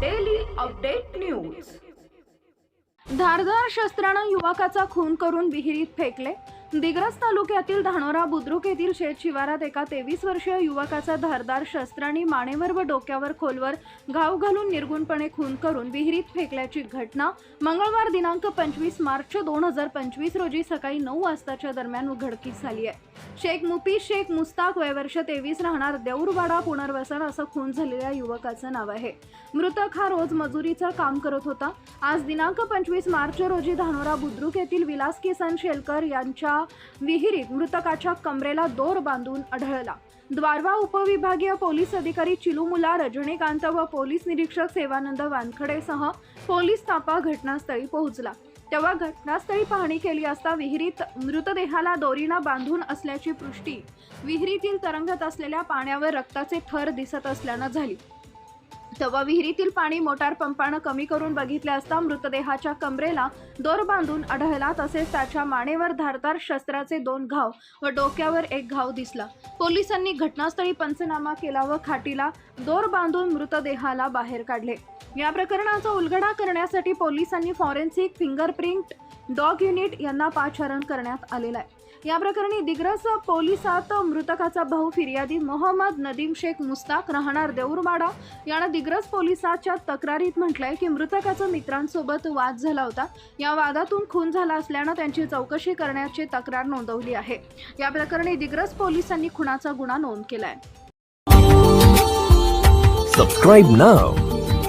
Daily update news धारदार शस्त्रानं युवकाचा खून करून विहिरीत फेकले. दिग्रस तालुक्यातील धानोरा बुद्रुक येथील शेत शिवारात एका तेवीस वर्षीय युवकाचा धारदार शस्त्रांनी मानेवर व डोक्यावर खोलवर घाव घालून निर्गुणपणे खून करून विहिरीत फेकल्याची घटना मंगळवार दिनांक पंचवीस मार्च दोन हजार पंचवीस रोजी सकाळी नऊ वाजताच्या दरम्यान उघडकीस झाली आहे. शेख मुपी शेख मुस्ताक वयवर्ष तेवीस राहणार देऊरवाडा पुनर्वसन असं खून झालेल्या युवकाचं नाव आहे. मृतक हा रोज मजुरीचं काम करत होता. आज दिनांक पंचवीस मार्च रोजी धानोरा बुद्रुक येथील विलास किसन शेलकर यांच्या विहिरीत मृतकाच्या कमरेला दोर बांधून आढळला. द्वारवा उपविभागीय पोलीस अधिकारी चिलुमुला रजनीकांत व पोलीस निरीक्षक सेवानंद वानखडेसह पोलीस तापा घटनास्थळी पोहोचला. तेव्हा घटनास्थळी पाहणी केली असता विहिरीत मृतदेहाला दोरीनं बांधून असल्याची पुष्टी. विहिरीतील तरंगत असलेल्या पाण्यावर रक्ताचे थर दिसत असल्यानं झाली. तेव्हा विहिरीतील पाणी मोटार पंपानं कमी करून बघितले असता मृतदेहाच्या कमरेला दोर बांधून आढळला तसेच त्याच्या मानेवर धारदार शस्त्राचे दोन घाव व डोक्यावर एक घाव दिसला. पोलिसांनी घटनास्थळी पंचनामा केला व खाटीला दोर बांधून मृतदेहाला बाहेर काढले. या प्रकरणाचा उलगडा करण्यासाठी पोलिसांनी फॉरेन्सिक फिंगरप्रिंट डॉग युनिट यांना पाचारण करण्यात आलेलं आहे. या प्रकरणी दिग्रस पोलिसात मृतकाचा भाऊ फिर्यादी मोहम्मद नदीम शेख मुस्ताक राहणार देऊरवाडा. यानं दिग्रस पोलिसाच्या तक्रारीत म्हटलंय की मृतकाचा मित्रांसोबत वाद झाला होता. या वादातून खून झाला असल्यानं त्यांची चौकशी करण्याची तक्रार नोंदवली आहे. या प्रकरणी दिग्रस पोलिसांनी खुनाचा गुन्हा नोंद केलाय. Subscribe now